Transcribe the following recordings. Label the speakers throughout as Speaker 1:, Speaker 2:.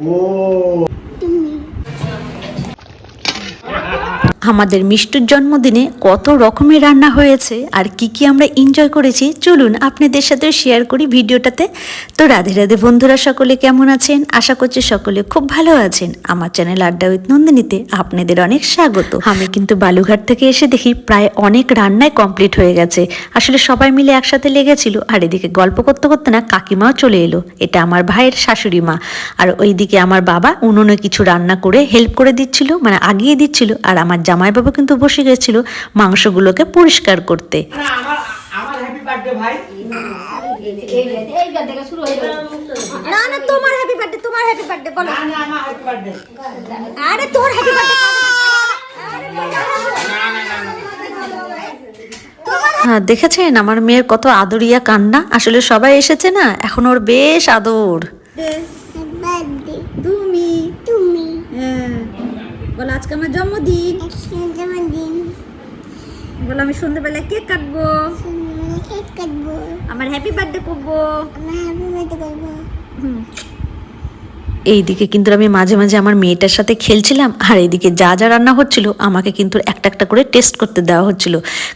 Speaker 1: Oh. আমাদের মিষ্টুর জন্মদিনে কত রকমের রান্না হয়েছে আর কি কি আমরা এনজয় করেছি, চলুন আপনাদের সাথে শেয়ার করি ভিডিওটাতে। তো রাধে রাধে বন্ধুরা, সকলে কেমন আছেন? আশা করছি সকলে খুব ভালো আছেন। আমার চ্যানেল আড্ডা উইথ নন্দিনীতে আপনাদের অনেক স্বাগত। আমি কিন্তু বালুঘাট থেকে এসে দেখি প্রায় অনেক রান্নায় কমপ্লিট হয়ে গেছে। আসলে সবাই মিলে একসাথে লেগেছিল, আর এদিকে গল্প করতে করতে না কাকিমাও চলে এলো। এটা আমার ভাইয়ের শাশুড়ি মা। আর ওইদিকে আমার বাবা উনুনে কিছু রান্না করে হেল্প করে দিচ্ছিল মানে আগিয়ে দিচ্ছিল, আর আমার জামাইবাবু কিন্তু বসে গেছিল মাংসগুলোকে পরিষ্কার করতে।
Speaker 2: না আমার আমার হ্যাপি বার্থডে ভাই।
Speaker 3: এইবার থেকে শুরু হয়ে গেল
Speaker 4: না না তোমার হ্যাপি বার্থডে তোমার হ্যাপি বার্থডে বলো।
Speaker 2: না না আমার হ্যাপি বার্থডে
Speaker 4: আরে তোর হ্যাপি বার্থডে
Speaker 1: হ্যাঁ দেখেছেন আমার মেয়ের কত আদরিয়া কান্না? আসলে সবাই এসেছে না? এখন ওর বেশ আদর
Speaker 4: তুমি
Speaker 3: তুমি
Speaker 4: হ্যাঁ বলো আজকে আমার জন্মদিন।
Speaker 3: জন্মদিন।
Speaker 4: বলো আমি সন্ধ্যাবেলা কেক কাটবো।
Speaker 3: কেক কাটবো।
Speaker 4: আমার হ্যাপি বার্থডে করব।
Speaker 3: আমার হ্যাপি বার্থডে করব।
Speaker 1: এইদিকে কিন্তু আমি মাঝে মাঝে আমার মেয়েটার সাথে খেলছিলাম, আর এইদিকে যা যা রান্না হচ্ছিল আমাকে কিন্তু একটা একটা করে টেস্ট করতে দেওয়া হচ্ছিল।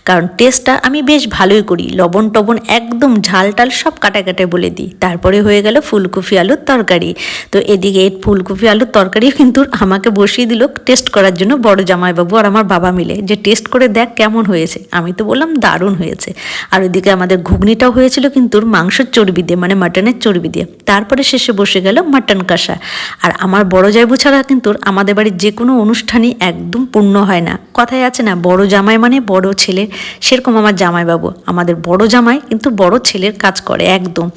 Speaker 1: কারণ টেস্টটা আমি বেশ ভালোই করি, লবণ টবণ একদম ঝাল টাল সব কাটা কাটে বলে দিই। তারপরে হয়ে গেল ফুলকপি আলুর তরকারি। তো এদিকে ফুলকপি আলুর তরকারিও কিন্তু আমাকে বসিয়ে দিল টেস্ট করার জন্য বড় জামাইবাবু আর আমার বাবা মিলে। যে টেস্ট করে দেখ কেমন হয়েছে। আমি তো বললাম দারুণ হয়েছে। আর ওইদিকে আমাদের ঘুগনিটাও হয়েছিল কিন্তু মাংসের চর্বি দিয়ে মানে মাটনের চর্বি দিয়ে। তারপরে শেষে বসে গেল মাটন কষা। আর আমার বড় জায়বু ছাড়া কিন্তু আমাদের বাড়ির যে কোনো অনুষ্ঠানই একদম পূর্ণ হয় না। কথায় আছে না, বড় জামাই মানে বড় ছেলে। সেরকম আমার জামাইবাবু। আমাদের বড় জামাই কিন্তু বড় ছেলের কাজ করে একদম।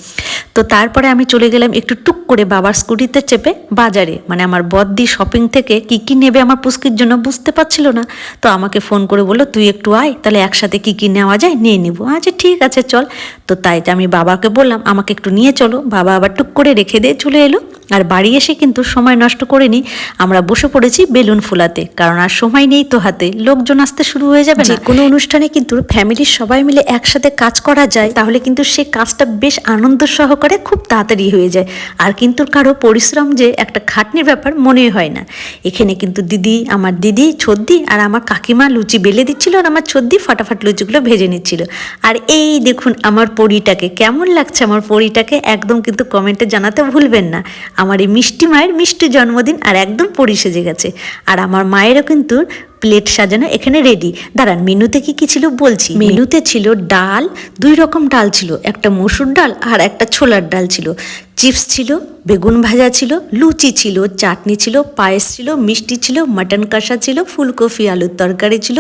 Speaker 1: তো তারপরে আমি চলে গেলাম একটু টুক করে বাবার স্কুটিতে চেপে বাজারে। মানে আমার বদ্দি শপিং থেকে কি কি নেবে আমার পুস্কির জন্য বুঝতে পারছিল না। তো আমাকে ফোন করে বলল, তুই একটু আয়, তাহলে একসাথে কি কি নেওয়া যায় নিয়ে নিবো। আচ্ছা ঠিক আছে, চল। তো তাই আমি বাবাকে বললাম, আমাকে একটু নিয়ে চলো। বাবা আবার টুক করে রেখে দিয়ে চলে এলো। আর বাড়ি এসে কিন্তু সময় নষ্ট করিনি। আমরা বসে পড়েছি বেলুন ফুলাতে, কারণ আর সময় নেই তো হাতে। লোকজন আসতে শুরু হয়ে যাবে না। কোনো অনুষ্ঠানে কিন্তু ফ্যামিলির সবাই মিলে একসাথে কাজ করা যায়। তাহলে কিন্তু সে কাজটা বেশ আনন্দ সহকারে খুব তাড়াতাড়ি হয়ে যায়। আর কিন্তু কারও পরিশ্রম যে একটা খাটনির ব্যাপার মনে হয় না। এখানে কিন্তু দিদি, আমার দিদি, ছদ্দি আর আমার কাকিমা লুচি বেলে দিচ্ছিল আর আমার ছদ্দি ফাটাফাট লুচিগুলো ভেজে নিচ্ছিল। আর এই দেখুন, আমার পরিটাকে। কেমন লাগছে আমার পরিটাকে? একদম কিন্তু কমেন্টে জানাতে ভুলবেন না। আমার এই মিষ্টি মায়ের মিষ্টি জন্মদিন আর একদম পরি সেজে গেছে। আর আমার মায়েরও কিন্তু প্লেট সাজানো এখানে রেডি দাঁড়ান মেনুতে কি কি ছিল বলছি? মেনুতে ছিল ডাল দুই রকম ডাল ছিল। একটা মসুর ডাল আর একটা ছোলার ডাল ছিল। চিপস ছিল বেগুন ভাজা ছিল, লুচি ছিল, চাটনি ছিল, পায়েস ছিল, মিষ্টি ছিল, মাটন কষা ছিল, ফুলকপি, আলুর তরকারি ছিল,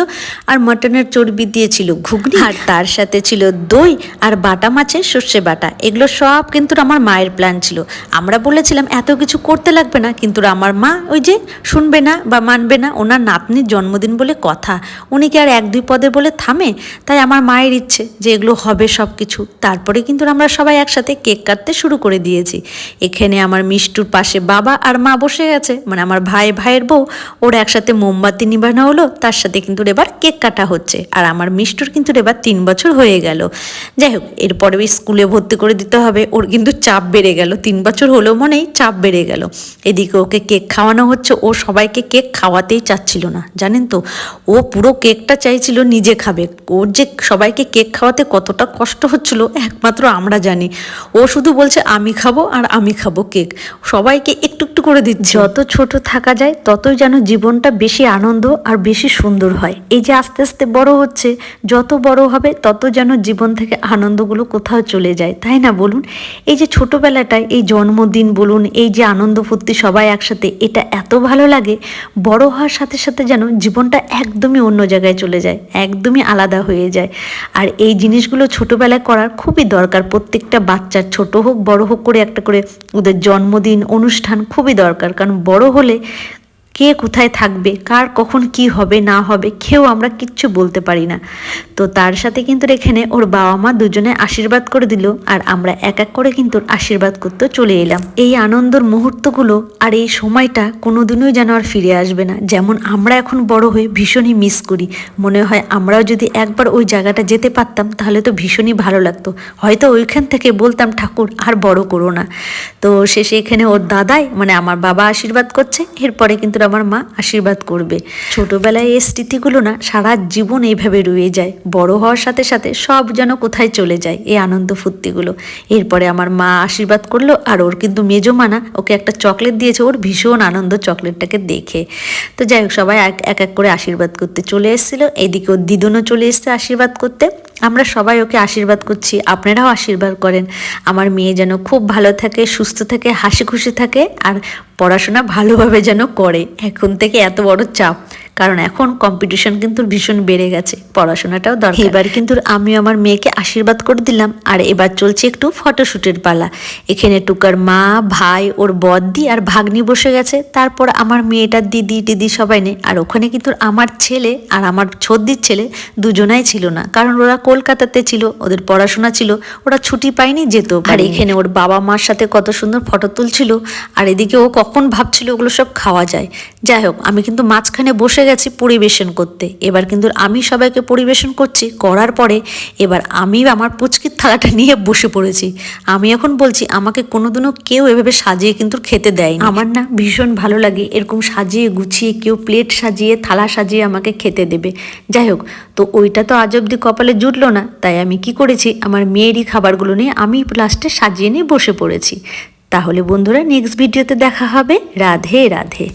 Speaker 1: আর মাটনের চর্বি দিয়ে ছিল ঘুগনি। আর তার সাথে ছিল দই আর বাটা মাছের সর্ষে বাটা। এগুলো সব কিন্তু আমার মায়ের প্ল্যান ছিল। আমরা বলেছিলাম, এত কিছু করতে লাগবে না। কিন্তু আমার মা ওই যে শুনবে না বা মানবে না, ওনার নাতনির জন্মদিন বলে কথা। উনি কি আর এক দুই পদে বলে থামে? তাই আমার মায়ের ইচ্ছে যে এগুলো হবে সব কিছু তারপরে কিন্তু আমরা সবাই একসাথে কেক কাটতে শুরু করে দিয়েছি। এখানে আমার মিষ্টুর পাশে বাবা আর মা বসে গেছে মানে আমার ভাই, ভাইয়ের বউ, ওরা একসাথে মোমবাতি নিবানো হলো, তার সাথে কিন্তু এবার কেক কাটা হচ্ছে। আর আমার মিষ্টুর কিন্তু এবার তিন বছর হয়ে গেল। যাই হোক এরপরে স্কুলে ভর্তি করে দিতে হবে, ওর কিন্তু চাপ বেড়ে গেল। তিন বছর হলেও মনেই চাপ বেড়ে গেল। এদিকে ওকে কেক খাওয়ানো হচ্ছে, ও সবাইকে কেক খাওয়াতেই চাচ্ছিল না। জানেন তো, ও পুরো কেকটা চাইছিল নিজে খাবে। ওর যে সবাইকে কেক খাওয়াতে কতটা কষ্ট হচ্ছিল, একমাত্র আমরা জানি। ও শুধু বলছে, আমি খাব আর আমি খাব কেক সবাইকে একটু একটু করে দিচ্ছে। যত ছোট থাকা যায়, ততই যেন জীবনটা বেশি আনন্দ আর বেশি সুন্দর হয়। এই যে আস্তে আস্তে বড় হচ্ছে, যত বড় হবে, তত যেন জীবন থেকে আনন্দগুলো কোথাও চলে যায়। তাই না বলুন? এই যে ছোটবেলাটায়, এই জন্মদিন বলুন, এই যে আনন্দ ফুর্তি সবাই একসাথে, এটা এত ভালো লাগে, বড় হওয়ার সাথে সাথে যেন জীবনটা একদমই অন্য জায়গায় চলে যায়, একদমই আলাদা হয়ে যায়। আর এই জিনিসগুলো ছোটবেলায় করার খুবই দরকার। প্রত্যেকটা বাচ্চার ছোট হোক, বড় হোক করে একটা করে ওদের জন্মদিন, অনুষ্ঠান খুবই দরকার। কারণ বড় হলে কে কোথায় থাকবে, কার কখন কি হবে, না হবে, কেউ আমরা কিচ্ছু বলতে পারি না। তো তার সাথে কিন্তু এখানে ওর বাবা মা দুজনে আশীর্বাদ করে দিল আর আমরা এক এক করে কিন্তু আশীর্বাদ করতে চলে এলাম। এই আনন্দর মুহূর্তগুলো আর এই সময়টা কোনোদিনই যেন আর ফিরে আসবে না। যেমন আমরা এখন বড় হয়ে ভীষণই মিস করি। মনে হয় আমরাও যদি একবার ওই জায়গাটা যেতে পারতাম, তাহলে তো ভীষণই ভালো লাগতো। হয়তো ওইখান থেকে বলতাম, ঠাকুর, আর বড় করো না। তো শেষে এখানে ওর দাদাই মানে আমার বাবা আশীর্বাদ করছে। এরপরে কিন্তু আমার মা আশীর্বাদ করবে। ছোটবেলায় এই স্মৃতিগুলো না সারা জীবন এইভাবে রয়ে যায়। বড় হওয়ার সাথে সাথে সব যেন কোথায় চলে যায় এই আনন্দ ফুর্তিগুলো। এরপরে আমার মা আশীর্বাদ করল আর ওর কিন্তু মেজো মানা ওকে একটা চকলেট দিয়েছে। ওর ভীষণ আনন্দ চকলেটটাকে দেখে। তো যাই হোক, সবাই এক এক করে আশীর্বাদ করতে চলে এসেছিল। এইদিকে ওর দিদুনও চলে এসছে আশীর্বাদ করতে। আমরা সবাই ওকে আশীর্বাদ করছি, আপনারাও আশীর্বাদ করেন। আমার মেয়ে যেন খুব ভালো থাকে, সুস্থ থাকে, হাসি খুশি থাকে, আর পড়াশোনা ভালোভাবে যেন করে। এখন থেকে এত বড় চাপ। কারণ এখন কম্পিটিশন কিন্তু ভীষণ বেড়ে গেছে পড়াশোনাটাও দরকার। এবার কিন্তু আমি আমার মেয়েকে আশীর্বাদ করে দিলাম আর এবার চলছে একটু ফটোশ্যুটের পালা। এখানে টুকার মা ভাই ওর বদ্দি আর ভাগ্নি বসে গেছে তারপর আমার মেয়েটার দিদি টিদি সবাই নেই আর ওখানে কিন্তু আমার ছেলে আর আমার ছদ্দির ছেলে দুজনাই ছিল না কারণ ওরা কলকাতাতে ছিল ওদের পড়াশোনা ছিল ওরা ছুটি পায়নি যেত আর এখানে ওর বাবা মার সাথে কত সুন্দর ফটো তুলছিল আর এদিকে ও কখন ভাবছিল ওগুলো সব খাওয়া যায়। যাই হোক আমি কিন্তু মাঝখানে বসে গেছি পরিবেশন করতে। এবার কিন্তু আমি সবাইকে পরিবেশন করছি, করার পরে এবার আমি আমার পুচকির থালাটা নিয়ে বসে পড়েছি। আমি এখন বলছি, আমাকে কোনোদিনও কেউ এভাবে সাজিয়ে কিন্তু খেতে দেয় আমার না ভীষণ ভালো লাগে এরকম সাজিয়ে গুছিয়ে কেউ প্লেট সাজিয়ে, থালা সাজিয়ে আমাকে খেতে দেবে। যাই হোক, তো ওইটা তো আজ অব্দি কপালে জুটলো না, তাই আমি কি করেছি, আমার মেয়েরই খাবারগুলো নিয়ে আমি লাস্টে সাজিয়ে নিয়ে বসে পড়েছি। তাহলে বন্ধুরা নেক্সট ভিডিওতে দেখা হবে। রাধে রাধে।